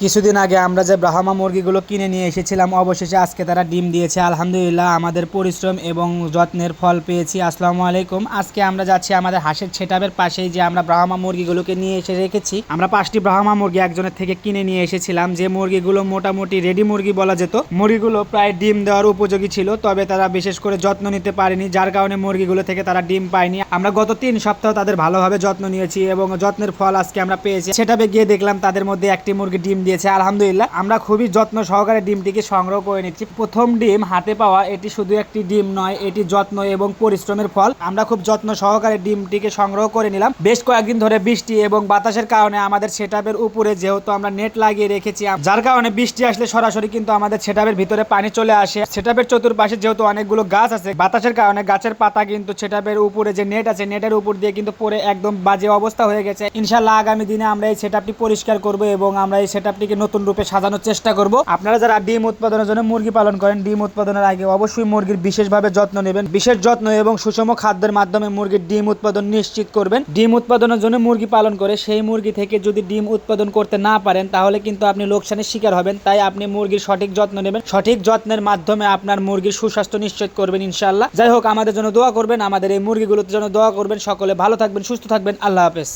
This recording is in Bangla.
কিছুদিন আগে আমরা যে ব্রাহ্মা মুরগিগুলো কিনে নিয়ে এসেছিলাম, অবশেষে আজকে তারা ডিম দিয়েছে। আলহামদুলিল্লাহ, আমাদের পরিশ্রম এবং যত্নের ফল পেয়েছি। আসসালামু আলাইকুম। আজকে আমরা যাচ্ছি আমাদের হাঁসের ছেটাবের পাশেই যে আমরা ব্রাহ্মা মুরগিগুলোকে নিয়ে এসে রেখেছি। আমরা পাঁচটি ব্রাহ্মা মুরগি একজনের থেকে কিনে নিয়ে এসেছিলাম। যে মুরগিগুলো মোটামুটি রেডি মুরগি বলা যেত, মুরগিগুলো প্রায় ডিম দেওয়ার উপযোগী ছিল, তবে তারা বিশেষ করে যত্ন নিতে পারেনি, যার কারণে মুরগিগুলো থেকে তারা ডিম পায়নি। আমরা গত তিন সপ্তাহ তাদের ভালোভাবে যত্ন নিয়েছি এবং যত্নের ফল আজকে আমরা পেয়েছি। সেটাবে গিয়ে দেখলাম তাদের মধ্যে একটি মুরগি ডিম দিয়েছে, আলহামদুলিল্লাহ। আমরা খুবই যত্ন সহকারে ডিমটিকে সংগ্রহ করে নিচ্ছি। প্রথম ডিম হাতে পাওয়া, এটি শুধু একটি ডিম নয়, এটি যত্ন এবং পরিশ্রমের ফল। আমরা খুব যত্ন সহকারে ডিমটিকে সংগ্রহ করে নিলাম। বেশ কয়েকদিন ধরে বৃষ্টি এবং বাতাসের কারণে আমাদের সেটাপের উপরে যেহেতু আমরা নেট লাগিয়ে রেখেছি, যার কারণে বৃষ্টি আসলে সরাসরি কিন্তু আমাদের সেটাপের ভিতরে পানি চলে আসে। সেটাপের চতুর্পাশে যেহেতু অনেকগুলো গাছ আছে, বাতাসের কারণে গাছের পাতা কিন্তু সেটাপের উপরে যে নেট আছে, নেটের উপর দিয়ে কিন্তু পরে একদম বাজে অবস্থা হয়ে গেছে। ইনশাল্লাহ আগামী দিনে আমরা এই সেটআপটি পরিষ্কার করব এবং আমরা এই সেটআপটিকে নতুন রূপে সাজানোর চেষ্টা করব। আপনারা যারা ডিম উৎপাদনের জন্য মুরগি পালন করেন, ডিম উৎপাদনের আগে অবশ্যই মুরগির বিশেষভাবে যত্ন নেবেন। বিশেষ যত্ন এবং সুষম খাদ্যের মাধ্যমে মুরগির ডিম উৎপাদন নিশ্চিত করবেন। ডিম উৎপাদনের জন্য মুরগি পালন করে সেই মুরগি থেকে যদি ডিম উৎপাদন করতে না পারেন, তাহলে কিন্তু আপনি লোকসানের শিকার হবেন। তাই আপনি মুরগির সঠিক যত্ন নেবেন। সঠিক যত্নের মাধ্যমে আপনার মুরগির সুস্বাস্থ্য নিশ্চিত করবেন ইনশাল্লাহ যাই হোক, আমাদের জন্য দোয়া করবেন। আমাদের এই মুরগিগুলোর জন্য দোয়া করবেন। সকলে ভালো থাকবেন, সুস্থ থাকবেন। আল্লাহ হাফেজ।